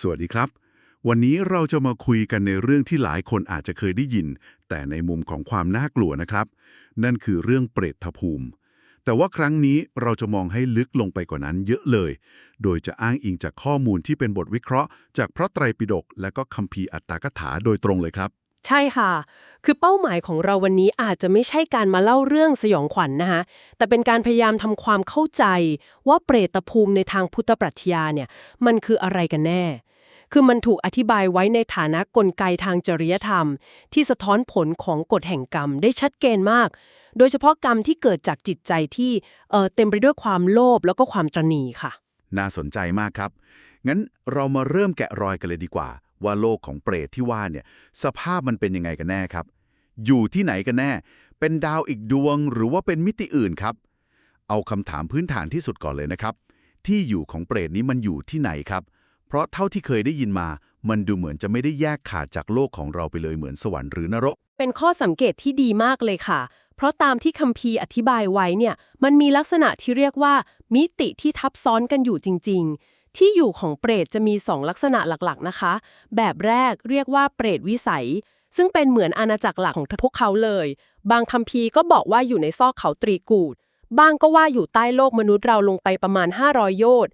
สวัสดีครับ วันนี้เราจะมาคุยกันในเรื่องที่หลายคนอาจจะเคยได้ยิน แต่ในมุมของความน่ากลัวนะครับ นั่นคือเรื่องเปรตภูมิ แต่ว่าครั้งนี้เราจะมองให้ลึกลงไปกว่านั้นเยอะเลย โดยจะอ้างอิงจากข้อมูลที่เป็นบทวิเคราะห์ จากพระไตรปิฎกและก็คัมภีร์อัตถกถาโดยตรงเลยครับ ใช่ค่ะ คือเป้าหมายของเราวันนี้อาจจะไม่ใช่การมาเล่าเรื่องสยองขวัญนนะคะแต่เป็นการพยายามทำความเข้าใจว่าเปรตภูมิในทางพุทธปรัชญาเนี่ยมันคืออะไรกันแน่ คือมันถูกอธิบายไว้ในฐานะกลไกทางจริยธรรม ที่สะท้อนผลของกฎแห่งกรรมได้ชัดเจนมาก โดยเฉพาะกรรมที่เกิดจากจิตใจที่เเต็มไปด้วยความโลภแล้วก็ความตรนีค่ะ น่าสนใจมากครับ งั้นเรามาเริ่มแกะรอยกันเลยดีกว่า ว่าโลกของเปรตที่ว่าเนี่ยสภาพมันเป็นยังไงกันแน่ครับ อยู่ที่ไหนกันแน่ เป็นดาวอีกดวงหรือว่าเป็นมิติอื่นครับ เอาคำถามพื้นฐานที่สุดก่อนเลยนะครับ ที่อยู่ของเปรตนี้มันอยู่ที่ไหนครับ ราะเท่าที่เคยได้ยินมา มันดูเหมือนจะไม่ได้แยกขาดจากโลกของเราไปเลยเหมือนสวรรค์หรือนรก เป็นข้อสังเกตที่ดีมากเลยค่ะ เพราะตามที่คัมภีร์อธิบายไว้เนี่ย มันมีลักษณะที่เรียกว่า มิติที่ทับซ้อนกันอยู่จริง ๆ ที่อยู่ของเปรตจะมี 2 ลักษณะหลักๆนะคะ แบบแรกเรียกว่าเปรตวิสัย ซึ่งเป็นเหมือนอาณาจักรหลักของพวกเขาเลย บางคัมภีร์ก็บอกว่าอยู่ในซอกเขาตรีกูด บางก็ว่าอยู่ใต้โลกมนุษย์เราลงไปประมาณ 500 โยชน์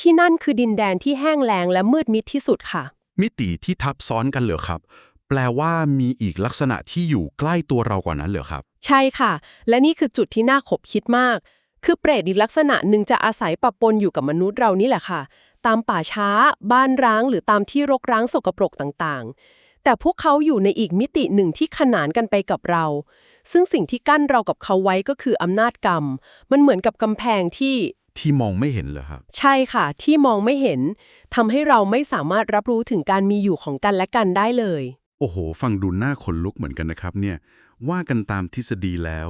ที่นั่นคือดินแดนที่แห้งแล้งและมืดมิดที่สุดค่ะ มิติที่ทับซ้อนกันเหรอครับ แปลว่ามีอีกลักษณะที่อยู่ใกล้ตัวเรากว่านั้นเหรอครับ ใช่ค่ะ และนี่คือจุดที่น่าขบคิดมาก คือเปรตอีกลักษณะหนึ่งจะอาศัยปะปนอยู่กับมนุษย์เรานี่แหละค่ะ ตามป่าช้า บ้านร้าง หรือตามที่รกร้างสกปรกต่างๆ แต่พวกเขาอยู่ในอีกมิติหนึ่งที่ขนานกันไปกับเราซึ่งสิ่งที่กั้นเรากับเขาไว้ก็คืออำนาจกรรม มันเหมือนกับกำแพงที่ ที่มองไม่เห็นเหรอครับ ใช่ค่ะ ที่มองไม่เห็นทำให้เราไม่สามารถรับรู้ถึงการมีอยู่ของกันและกันได้เลย โอ้โห ฟังดูน่าขนลุกเหมือนกันนะครับเนี่ย ว่ากันตามทฤษฎีแล้ว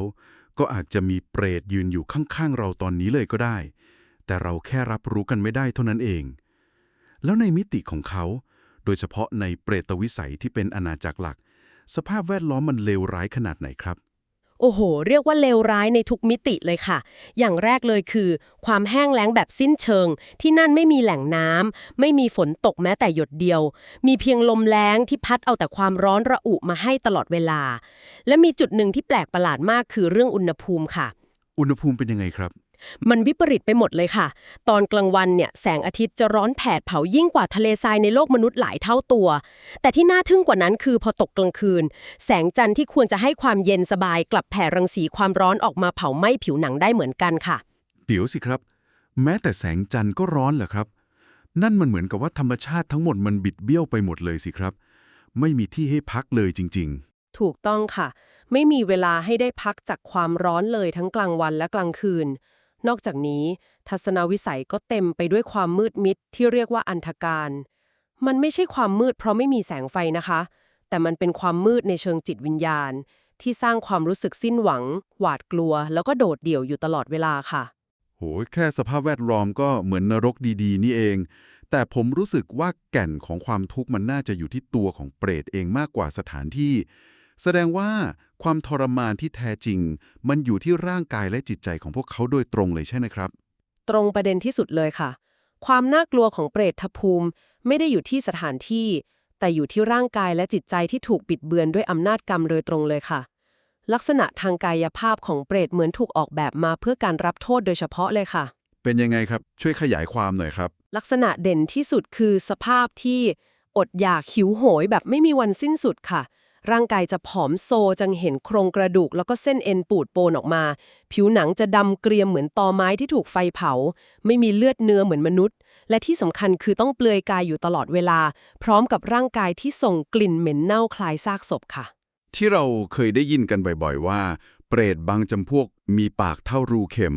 ก็อาจจะมีเปรตยืนอยู่ข้างๆ เราตอนนี้เลยก็ได้ แต่เราแค่รับรู้กันไม่ได้เท่านั้นเอง แล้วในมิติของเขา โดยเฉพาะในเปรตวิสัยที่เป็นอาณาจักรหลัก สภาพแวดล้อมมันเลวร้ายขนาดไหนครับ โอ้โห เรียกว่าเลวร้ายในทุกมิติเลยค่ะ อย่างแรกเลยคือ ความแห้งแล้งแบบสิ้นเชิง ที่นั่นไม่มีแหล่งน้ำไม่มีฝนตกแม้แต่หยดเดียว มีเพียงลมแล้งที่พัดเอาแต่ความร้อนระอุมาให้ตลอดเวลา และมีจุดหนึ่งที่แปลกประหลาดมากคือเรื่องอุณหภูมิค่ะ อุณหภูมิเป็นยังไงครับ มันวิปริตไปหมดเลยค่ะ ตอนกลางวันเนี่ยแสงอาทิตย์จะร้อนแผดเผายิ่งกว่าทะเลทรายในโลกมนุษย์หลายเท่าตัว แต่ที่น่าทึ่งกว่านั้นคือพอตกกลางคืน แสงจันทร์ที่ควรจะให้ความเย็นสบายกลับแผ่รังสีความร้อนออกมาเผาไหม้ผิวหนังได้เหมือนกันค่ะ เดี๋ยวสิครับ แม้แต่แสงจันทร์ก็ร้อนเหรอครับ นั่นมันเหมือนกับว่าธรรมชาติทั้งหมดมันบิดเบี้ยวไปหมดเลยสิครับ ไม่มีที่ให้พักเลยจริงถูกต้องค่ะ ไม่มีเวลาให้ได้พักจากความร้อนเลยทั้งกลางวันและกลางคืน นอกจากนี้ ทัศนวิสัยก็เต็มไปด้วยความมืดมิดที่เรียกว่าอันธการ มันไม่ใช่ความมืดเพราะไม่มีแสงไฟนะคะ แต่มันเป็นความมืดในเชิงจิตวิญญาณ ที่สร้างความรู้สึกสิ้นหวัง หวาดกลัว แล้วก็โดดเดี่ยวอยู่ตลอดเวลาค่ะ โหยแค่สภาพแวดล้อมก็เหมือนนรกดีๆ นี่เอง แต่ผมรู้สึกว่าแก่นของความทุกข์มันน่าจะอยู่ที่ตัวของเปรตเองมากกว่าสถานที่ แสดงว่าความทรมานที่แท้จริง มันอยู่ที่ร่างกายและจิตใจของพวกเขาโดยตรงเลยใช่ไหมครับ ตรงประเด็นที่สุดเลยค่ะ ความน่ากลัวของเปรตภูมิ ไม่ได้อยู่ที่สถานที่ แต่อยู่ที่ร่างกายและจิตใจที่ถูกบิดเบือนด้วยอำนาจกรรมโดยตรงเลยค่ะ ลักษณะทางกายภาพของเปรตเหมือนถูกออกแบบมาเพื่อการรับโทษโดยเฉพาะเลยค่ะ เป็นยังไงครับช่วยขยายความหน่อยครับ ลักษณะเด่นที่สุดคือสภาพที่อดอยากหิวโหยแบบไม่มีวันสิ้นสุดค่ะ ร่างกายจะผอมโซจังเห็นโครงกระดูก แล้วก็เส้นเอ็นปูดโปนออกมา ผิวหนังจะดำเกรียมเหมือนตอไม้ที่ถูกไฟเผา ไม่มีเลือดเนื้อเหมือนมนุษย์ และที่สำคัญคือต้องเปลือยกายอยู่ตลอดเวลา พร้อมกับร่างกายที่ส่งกลิ่นเหม็นเน่าคล้ายซากศพค่ะ ที่เราเคยได้ยินกันบ่อยๆ ว่า เปรตบางจำพวกมีปากเท่ารูเข็ม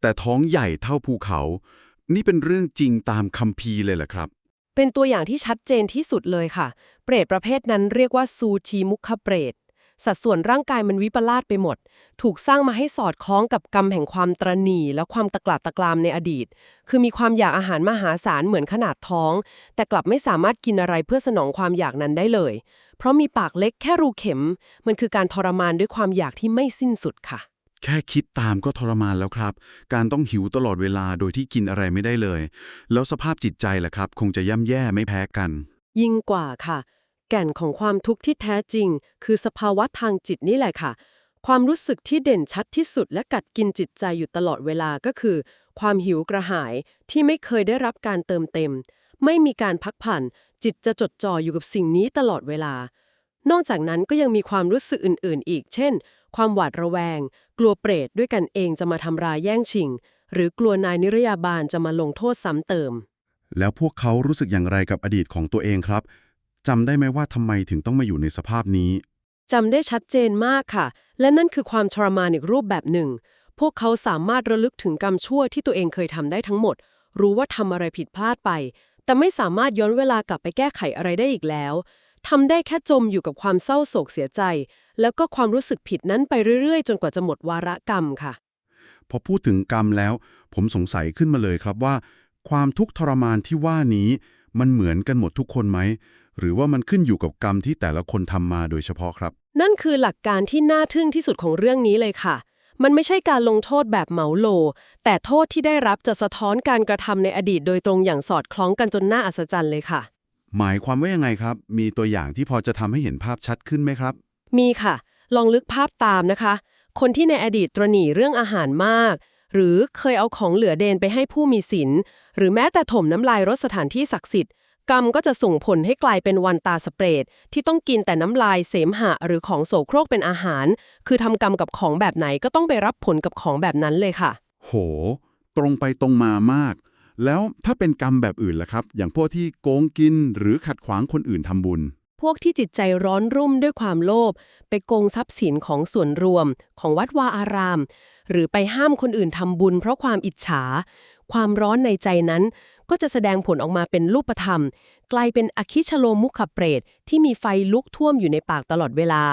แต่ท้องใหญ่เท่าภูเขา นี่เป็นเรื่องจริงตามคัมภีร์เลยเหรอครับ เป็นตัวอย่างที่ชัดเจนที่สุดเลยค่ะ เปรตประเภทนั้นเรียกว่าซูชีมุขเปรต สัดส่วนร่างกายมันวิปลาสไปหมด ถูกสร้างมาให้สอดคล้องกับกรรมแห่งความตรณีและความตะกลาดตะกรามในอดีต คือมีความอยากอาหารมหาศาลเหมือนขนาดท้อง แต่กลับไม่สามารถกินอะไรเพื่อสนองความอยากนั้นได้เลย เพราะมีปากเล็กแค่รูเข็ม มันคือการทรมานด้วยความอยากที่ไม่สิ้นสุดค่ะ แค่คิดตามก็ทรมานแล้วครับ การต้องหิวตลอดเวลาโดยที่กินอะไรไม่ได้เลย แล้วสภาพจิตใจล่ะครับ คงจะย่ำแย่ไม่แพ้กัน ยิ่งกว่าค่ะ แก่นของความทุกข์ที่แท้จริง คือสภาวะทางจิตนี่แหละค่ะ ความรู้สึกที่เด่นชัดที่สุดและกัดกินจิตใจอยู่ตลอดเวลาก็คือ ความหิวกระหายที่ไม่เคยได้รับการเติมเต็ม ไม่มีการพักผ่อนจิตจะจดจ่ออยู่กับสิ่งนี้ตลอดเวลา นอกจากนั้นก็ยังมีความรู้สึกอื่น ๆ อีก เช่น ความหวาดระแวง กลัวเปรตด้วยกันเองจะมาทำร้ายแย่งชิง หรือกลัวนายนิรยาบาลจะมาลงโทษซ้ำเติม แล้วพวกเขารู้สึกอย่างไรกับอดีตของตัวเองครับจำได้ไหมว่าทำไมถึงต้องมาอยู่ในสภาพนี้จำได้ชัดเจนมากค่ะ และนั่นคือความทรมานอีกรูปแบบหนึ่ง พวกเขาสามารถระลึกถึงกรรมชั่วที่ตัวเองเคยทำได้ทั้งหมด รู้ว่าทำอะไรผิดพลาดไป แต่ไม่สามารถย้อนเวลากลับไปแก้ไขอะไรได้อีกแล้ว ทำได้แค่จมอยู่กับความเศร้าโศกเสียใจ แล้วก็ความรู้สึกผิดนั้นไปเรื่อยๆ จนกว่าจะหมดวาระกรรมค่ะ พอพูดถึงกรรมแล้ว ผมสงสัยขึ้นมาเลยครับว่า ความทุกข์ทรมานที่ว่านี้มันเหมือนกันหมดทุกคนไหม หรือว่ามันขึ้นอยู่กับกรรมที่แต่ละคนทำมาโดยเฉพาะครับ นั่นคือหลักการที่น่าทึ่งที่สุดของเรื่องนี้เลยค่ะ มันไม่ใช่การลงโทษแบบเหมาโล แต่โทษที่ได้รับจะสะท้อนการกระทำในอดีตโดยตรงอย่างสอดคล้องกันจนน่าอัศจรรย์เลยค่ะ หมายความว่ายังไงครับ มีตัวอย่างที่พอจะทำให้เห็นภาพชัดขึ้นไหมครับ มีค่ะ ลองลึกภาพตามนะคะ คนที่ในอดีตตรหนีเรื่องอาหารมาก หรือเคยเอาของเหลือเดนไปให้ผู้มีศีลหรือแม้แต่ถมน้ำลายรถสถานที่ศักดิ์สิทธิ์กรรมก็จะส่งผลให้กลายเป็นวันตาสเปรดที่ต้องกินแต่น้ำลายเสมหะ หรือของโสโครกเป็นอาหาร คือทำกรรมกับของแบบไหนก็ต้องไปรับผลกับของแบบนั้นเลยค่ะ โห ตรงไปตรงมามาก แล้วถ้าเป็นกรรมแบบอื่นล่ะครับ อย่างพวกที่โกงกินหรือขัดขวางคนอื่นทำบุญ พวกที่จิตใจร้อนรุ่มด้วยความโลภไปโกงทรัพย์สินของส่วนรวม ของวัดวาอาราม หรือไปห้ามคนอื่นทำบุญ เพราะความอิจฉา ความร้อนในใจนั้น ก็จะแสดงผลออกมาเป็นรูปธรรม กลายเป็นอคิชโลมุขเปรตที่มีไฟลุกท่วมอยู่ในปากตลอดเวลา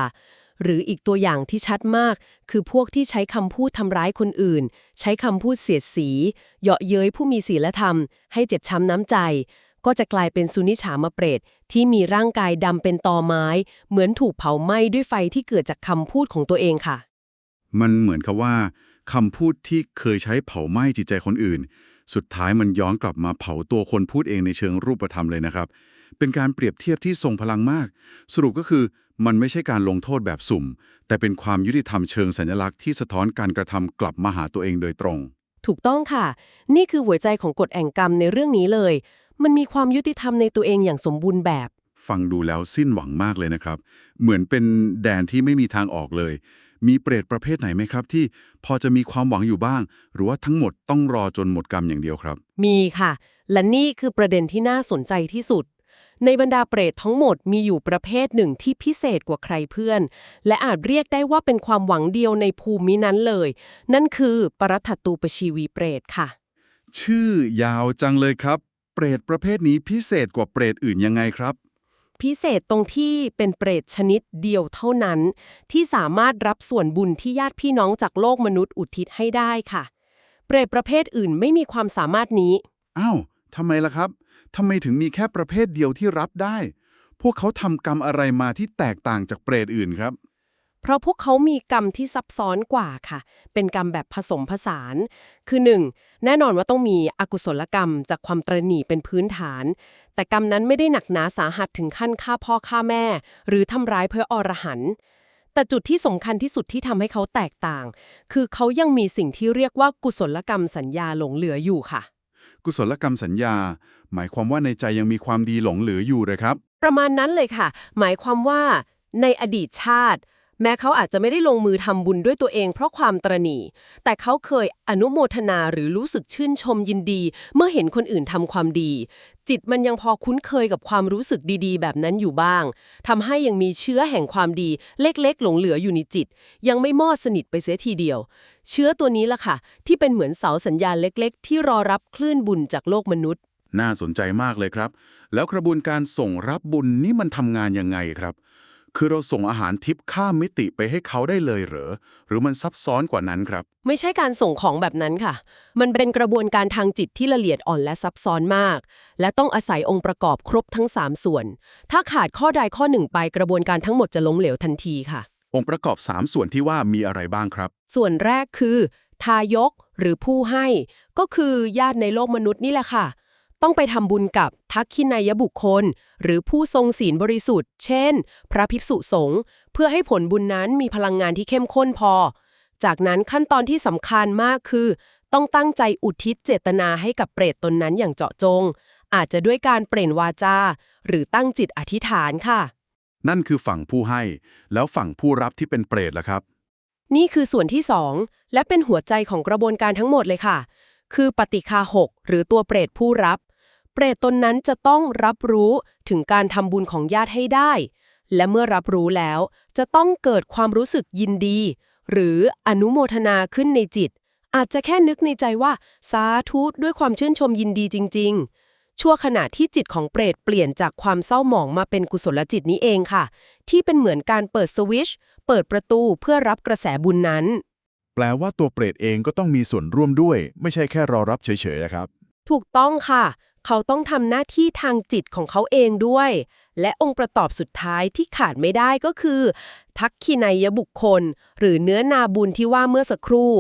หรืออีกตัวอย่างที่ชัดมาก คือพวกที่ใช้คำพูดทำร้ายคนอื่น ใช้คำพูดเสียดสี เหยาะเย้ยผู้มีศีลธรรม ให้เจ็บช้ำน้ำใจ ก็จะกลายเป็นสุนิฉามาเปรตที่มีร่างกายดำเป็นตอไม้ เหมือนถูกเผาไหม้ด้วยไฟที่เกิดจากคำพูดของตัวเองค่ะ มันเหมือนกับว่าคำพูดที่เคยใช้เผาไหม้จิตใจคนอื่น สุดท้ายมันย้อนกลับมาเผาตัวคนพูดเองในเชิงรูปธรรมเลยนะครับ เป็นการเปรียบเทียบที่ทรงพลังมาก สรุปก็คือ มันไม่ใช่การลงโทษแบบสุ่ม แต่เป็นความยุติธรรมเชิงสัญลักษณ์ที่สะท้อนการกระทำกลับมาหาตัวเองโดยตรง ถูกต้องค่ะ นี่คือหัวใจของกฎแห่งกรรมในเรื่องนี้เลย มันมีความยุติธรรมในตัวเองอย่างสมบูรณ์แบบ ฟังดูแล้วสิ้นหวังมากเลยนะครับ เหมือนเป็นแดนที่ไม่มีทางออกเลย มีเปรตประเภทไหนไหมครับ ที่พอจะมีความหวังอยู่บ้าง หรือว่าทั้งหมดต้องรอจนหมดกรรมอย่างเดียวครับ มีค่ะ และนี่คือประเด็นที่น่าสนใจที่สุด ในบรรดาเปรตทั้งหมดมีอยู่ประเภทหนึ่งที่พิเศษกว่าใครเพื่อน และอาจเรียกได้ว่าเป็นความหวังเดียวในภูมินั้นเลย นั่นคือปรัตถตูปชีวีเปรตค่ะ ชื่อยาวจังเลยครับ เปรตประเภทนี้พิเศษกว่าเปรตอื่นยังไงครับ พิเศษตรงที่เป็นเปรตชนิดเดียวเท่านั้น ที่สามารถรับส่วนบุญที่ญาติพี่น้องจากโลกมนุษย์อุทิศให้ได้ค่ะ เปรตประเภทอื่นไม่มีความสามารถนี้อ้าวทำไมล่ะครับ ทำไมถึงมีแค่ประเภทเดียวที่รับได้ พวกเขาทำกรรมอะไรมาที่แตกต่างจากเปรตอื่นครับ เพราะพวกเขามีกรรมที่ซับซ้อนกว่าค่ะ เป็นกรรมแบบผสมผสาน คือ 1. แน่นอนว่าต้องมีอกุศลกรรมจากความตรหนี่เป็นพื้นฐาน แต่กรรมนั้นไม่ได้หนักหนาสาหัสถึงขั้นฆ่าพ่อฆ่าแม่ หรือทำร้ายเพื่ออรหันต์แต่จุดที่สำคัญที่สุดที่ทำให้เขาแตกต่าง คือเขายังมีสิ่งที่เรียกว่ากุศลกรรมสัญญาหลงเหลืออยู่ค่ะ กุศลกรรมสัญญา หมายความว่าในใจยังมีความดีหลงเหลืออยู่เลยครับ ประมาณนั้นเลยค่ะ หมายความว่า ในอดีตชาติ แม้เขาอาจจะไม่ได้ลงมือทำบุญด้วยตัวเองเพราะความตระหนี่แต่เขาเคยอนุโมทนาหรือรู้สึกชื่นชมยินดี เมื่อเห็นคนอื่นทำความดี จิตมันยังพอคุ้นเคยกับความรู้สึกดีๆ แบบนั้นอยู่บ้างทำให้ยังมีเชื้อแห่งความดี เล็กๆ หลงเหลืออยู่ในจิต ยังไม่มอดสนิทไปเสียทีเดียว เชื้อตัวนี้ล่ะค่ะ ที่เป็นเหมือนเสาสัญญาณเล็ก ๆ ที่รอรับคลื่นบุญจากโลกมนุษย์ น่าสนใจมากเลยครับ แล้วกระบวนการส่งรับบุญนี่มันทำงานยังไงครับ คือเราส่งอาหารทิพย์ข้ามมิติไปให้เขาได้เลยเหรอ หรือมันซับซ้อนกว่านั้นครับ ไม่ใช่การส่งของแบบนั้นค่ะ มันเป็นกระบวนการทางจิตที่ละเอียดอ่อนและซับซ้อนมาก และต้องอาศัยองค์ประกอบครบทั้ง 3 ส่วน ถ้าขาดข้อใดข้อหนึ่งไปกระบวนการทั้งหมดจะล้มเหลวทันทีค่ะ องค์ประกอบ 3 ส่วนที่ว่ามีอะไรบ้างครับ ส่วนแรกคือ ทายกหรือผู้ให้ ก็คือญาติในโลกมนุษย์นี่แหละค่ะ ต้องไปทำบุญกับทักขินายบุคคล หรือผู้ทรงศีลบริสุทธิ์ เช่น พระภิกษุสงฆ์เพื่อให้ผลบุญนั้นมีพลังงานที่เข้มข้นพอ จากนั้นขั้นตอนที่สำคัญมากคือ ต้องตั้งใจอุทิศเจตนาให้กับเปรตตนนั้นอย่างเจาะจง อาจจะด้วยการเปล่งวาจา หรือตั้งจิตอธิษฐานค่ะ นั่นคือฝั่งผู้ให้ แล้วฝั่งผู้รับที่เป็นเปรตล่ะครับ นี่คือส่วนที่2และเป็นหัวใจของกระบวนการทั้งหมดเลยค่ะ คือปฏิคาหกหรือตัวเปรตผู้รับ เปรตตนนั้นจะต้องรับรู้ถึงการทำบุญของญาติให้ได้ และเมื่อรับรู้แล้วจะต้องเกิดความรู้สึกยินดี หรืออนุโมทนาขึ้นในจิต อาจจะแค่นึกในใจว่า สาธุด้วยความชื่นชมยินดีจริง ๆ ชั่วขณะที่จิตของเปรตเปลี่ยนจากความเศร้าหมองมาเป็นกุศลจิตนี้เองค่ะ ที่เป็นเหมือนการเปิดสวิตช์เปิดประตูเพื่อรับกระแสบุญนั้น แปลว่าตัวเปรตเองก็ต้องมีส่วนร่วมด้วย ไม่ใช่แค่รอรับเฉยๆนะครับ ถูกต้องค่ะ เขาต้องทำหน้าที่ทางจิตของเขาเองด้วย และองค์ประกอบสุดท้ายที่ขาดไม่ได้ก็คือ ทักขินายบุคคล หรือเนื้อนาบุญที่ว่าเมื่อสักครู่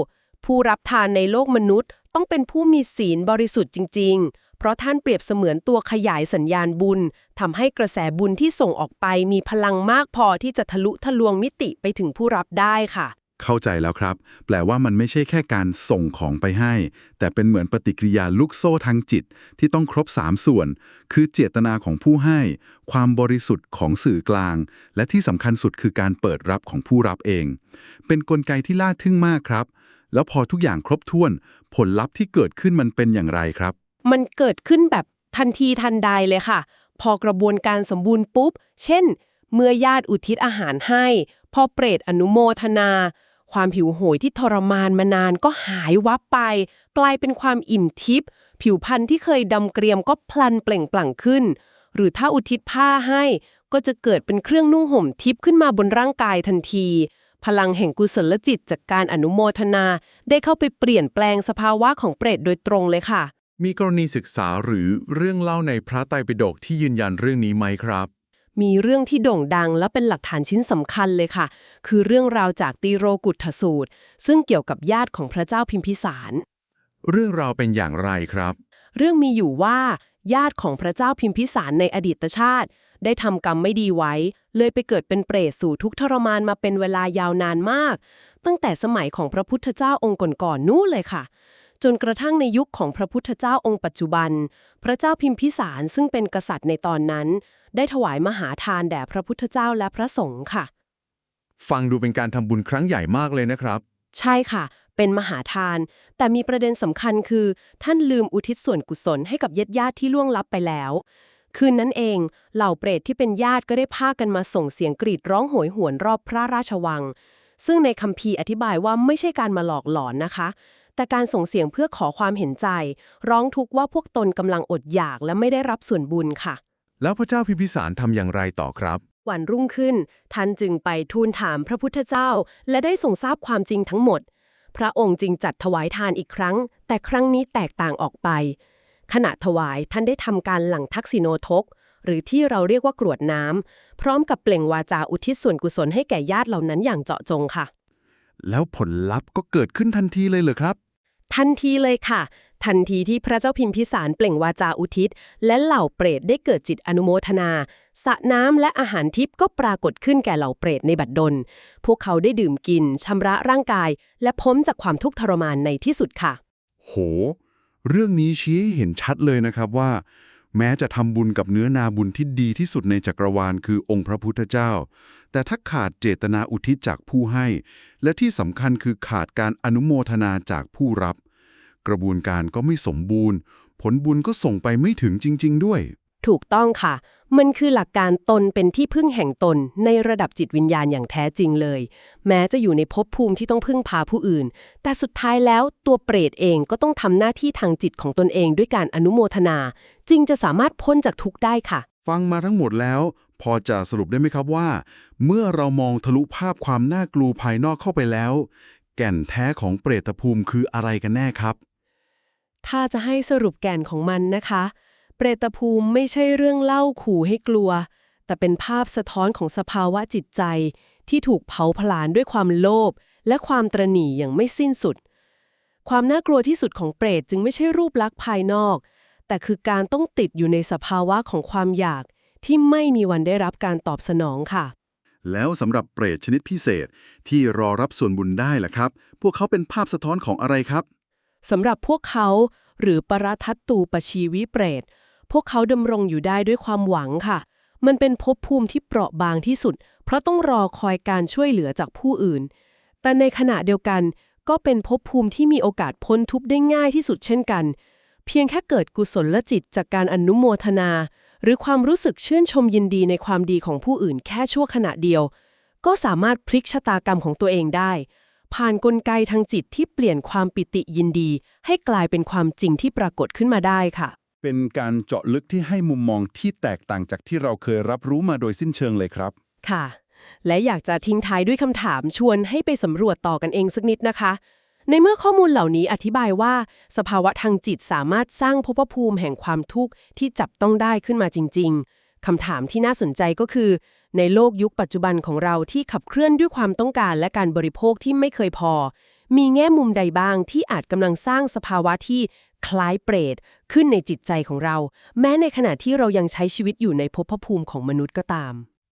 ผู้รับทานในโลกมนุษย์ ต้องเป็นผู้มีศีลบริสุทธิ์จริง ๆ เพราะท่านเปรียบเสมือนตัวขยายสัญญาณบุญทำให้กระแสบุญที่ส่งออกไปมีพลังมากพอที่จะทะลุทะลวงมิติไปถึงผู้รับได้ค่ะ เข้าใจแล้วครับ แปลว่ามันไม่ใช่แค่การส่งของไปให้ แต่เป็นเหมือนปฏิกิริยาลูกโซ่ทางจิตที่ต้องครบ 3 ส่วน คือเจตนาของผู้ให้ ความบริสุทธิ์ของสื่อกลาง และที่สำคัญสุดคือการเปิดรับของผู้รับเอง เป็นนกลไกที่ล่าทึ่งมากครับ แล้วพอทุกอย่างครบถ้วน ผลลัพธ์ที่เกิดขึ้นมันเป็นอย่างไรครับ มันเกิดขึ้นแบบทันทีทันใดเลยค่ะ พอกระบวนการสมบูรณ์ปุ๊บ เช่น เมื่อญาติอุทิศอาหารให้ พอเปรตอนุโมทนา ความหิวโหยที่ทรมานมานานก็หายวับไป กลายเป็นความอิ่มทิพย์ผิวพรรณที่เคยดำเกรียมก็พลันเปล่งปลั่งขึ้น หรือถ้าอุทิศผ้าให้ก็จะเกิดเป็นเครื่องนุ่งห่มทิพย์ขึ้นมาบนร่างกายทันที พลังแห่งกุศลจิตจากการอนุโมทนา ได้เข้าไปเปลี่ยนแปลงสภาวะของเปรตโดยตรงเลยค่ะ มีกรณีศึกษาหรือเรื่องเล่าในพระไตรปิฎกที่ยืนยันเรื่องนี้ไหมครับ มีเรื่องที่โด่งดังและเป็นหลักฐานชิ้นสำคัญเลยค่ะ คือเรื่องราวจากตีโรกุฏทสูตร ซึ่งเกี่ยวกับญาติของพระเจ้าพิมพิสาร เรื่องราวเป็นอย่างไรครับ เรื่องมีอยู่ว่า ญาติของพระเจ้าพิมพิสารในอดีตชาติ ได้ทำกรรมไม่ดีไว้ เลยไปเกิดเป็นเปรตสู่ทุกข์ทรมานมาเป็นเวลายาวนานมาก ตั้งแต่สมัยของพระพุทธเจ้าองค์ก่อนๆนู้นเลยค่ะ จนกระทั่งในยุคของพระพุทธเจ้าองค์ปัจจุบัน พระเจ้าพิมพิสารซึ่งเป็นกษัตริย์ในตอนนั้น ได้ถวายมหาทานแด่พระพุทธเจ้าและพระสงฆ์ค่ะ ฟังดูเป็นการทำบุญครั้งใหญ่มากเลยนะครับ ใช่ค่ะ เป็นมหาทาน แต่มีประเด็นสำคัญคือ ท่านลืมอุทิศส่วนกุศลให้กับญาติญาติๆที่ล่วงลับไปแล้ว คืนนั้นเอง เหล่าเปรตที่เป็นญาติก็ได้พากันมาส่งเสียงกรีดร้องโหยหวนรอบพระราชวังซึ่งในคัมภีร์อธิบายว่าไม่ใช่การมาหลอกหลอนนะคะ แต่การส่งเสียงเพื่อขอความเห็นใจ ร้องทุกข์ว่าพวกตนกำลังอดอยากและไม่ได้รับส่วนบุญค่ะ แล้วพระเจ้าพิมพิสารทำอย่างไรต่อครับ วันรุ่งขึ้น ท่านจึงไปทูลถามพระพุทธเจ้า และได้ทรงทราบความจริงทั้งหมด พระองค์จึงจัดถวายทานอีกครั้ง แต่ครั้งนี้แตกต่างออกไป ขณะถวายท่านได้ทำการหลั่งทักษิโนทกหรือที่เราเรียกว่ากรวดน้ำพร้อมกับเปล่งวาจาอุทิศส่วนกุศลให้แก่ญาติเหล่านั้นอย่างเจาะจงค่ะ แล้วผลลัพธ์ก็เกิดขึ้นทันทีเลยเหรอครับ ทันทีเลยค่ะ ทันทีที่พระเจ้าพิมพิสารเปล่งวาจาอุทิศ และเหล่าเปรตได้เกิดจิตอนุโมทนาสระน้ำและอาหารทิพย์ก็ปรากฏขึ้นแก่เหล่าเปรตในบัดดล พวกเขาได้ดื่มกินชำระร่างกาย และพ้นจากความทุกข์ทรมานในที่สุดค่ะ โห เรื่องนี้ชี้ให้เห็นชัดเลยนะครับว่า แม้จะทำบุญกับเนื้อนาบุญที่ดีที่สุดในจักรวาลคือองค์พระพุทธเจ้า แต่ถ้าขาดเจตนาอุทิศจากผู้ให้ และที่สำคัญคือขาดการอนุโมทนาจากผู้รับ กระบวนการก็ไม่สมบูรณ์ ผลบุญก็ส่งไปไม่ถึงจริง ๆ ด้วย ถูกต้องค่ะ มันคือหลักการตนเป็นที่พึ่งแห่งตนในระดับจิตวิญญาณอย่างแท้จริงเลย แม้จะอยู่ในภพภูมิที่ต้องพึ่งพาผู้อื่น แต่สุดท้ายแล้วตัวเปรตเองก็ต้องทำหน้าที่ทางจิตของตนเองด้วยการอนุโมทนา จึงจะสามารถพ้นจากทุกข์ได้ค่ะ ฟังมาทั้งหมดแล้ว พอจะสรุปได้ไหมครับว่า เมื่อเรามองทะลุภาพความน่ากลัวภายนอกเข้าไปแล้ว แก่นแท้ของเปรตภูมิคืออะไรกันแน่ครับ ถ้าจะให้สรุปแก่นของมันนะคะ เปรตภูมิไม่ใช่เรื่องเล่าขู่ให้กลัว แต่เป็นภาพสะท้อนของสภาวะจิตใจ ที่ถูกเผาผลาญด้วยความโลภและความตรณีอย่างไม่สิ้นสุด ความน่ากลัวที่สุดของเปรตจึงไม่ใช่รูปลักษณ์ภายนอก แต่คือการต้องติดอยู่ในสภาวะของความอยาก ที่ไม่มีวันได้รับการตอบสนองค่ะ แล้วสำหรับเปรตชนิดพิเศษที่รอรับส่วนบุญได้ล่ะครับ พวกเขาเป็นภาพสะท้อนของอะไรครับสำหรับพวกเขาหรือปรทัตตูปชีวิเปรต พวกเขาดำรงอยู่ได้ด้วยความหวังค่ะ มันเป็นภพภูมิที่เปราะบางที่สุด เพราะต้องรอคอยการช่วยเหลือจากผู้อื่น แต่ในขณะเดียวกันก็เป็นภพภูมิที่มีโอกาสพ้นทุกข์ได้ง่ายที่สุดเช่นกัน เพียงแค่เกิดกุศลลจิตจากการอนุโมทนา หรือความรู้สึกชื่นชมยินดีในความดีของผู้อื่นแค่ชั่วขณะเดียว ก็สามารถพลิกชะตากรรมของตัวเองได้ ผ่านนกลไกทางจิตที่เปลี่ยนความปิติยินดี ให้กลายเป็นความจริงที่ปรากฏขึ้นมาได้ค่ะ เป็นการเจาะลึกที่ให้มุมมองที่แตกต่างจากที่เราเคยรับรู้มาโดยสิ้นเชิงเลยครับ ค่ะ และอยากจะทิ้งท้ายด้วยคำถามชวนให้ไปสำรวจต่อกันเองสักนิดนะคะ ในเมื่อข้อมูลเหล่านี้อธิบายว่า สภาวะทางจิตสามารถสร้างภพภูมิแห่งความทุกข์ที่จับต้องได้ขึ้นมาจริง ๆคำถามที่น่าสนใจก็คือ ในโลกยุคปัจจุบันของเราที่ขับเคลื่อนด้วยความต้องการและการบริโภคที่ไม่เคยพอมีแง่มุมใดบ้างที่อาจกำลังสร้างสภาวะที่ คล้ายเปรตขึ้นในจิตใจของเรา แม้ในขณะที่เรายังใช้ชีวิตอยู่ในภพภูมิของมนุษย์ก็ตาม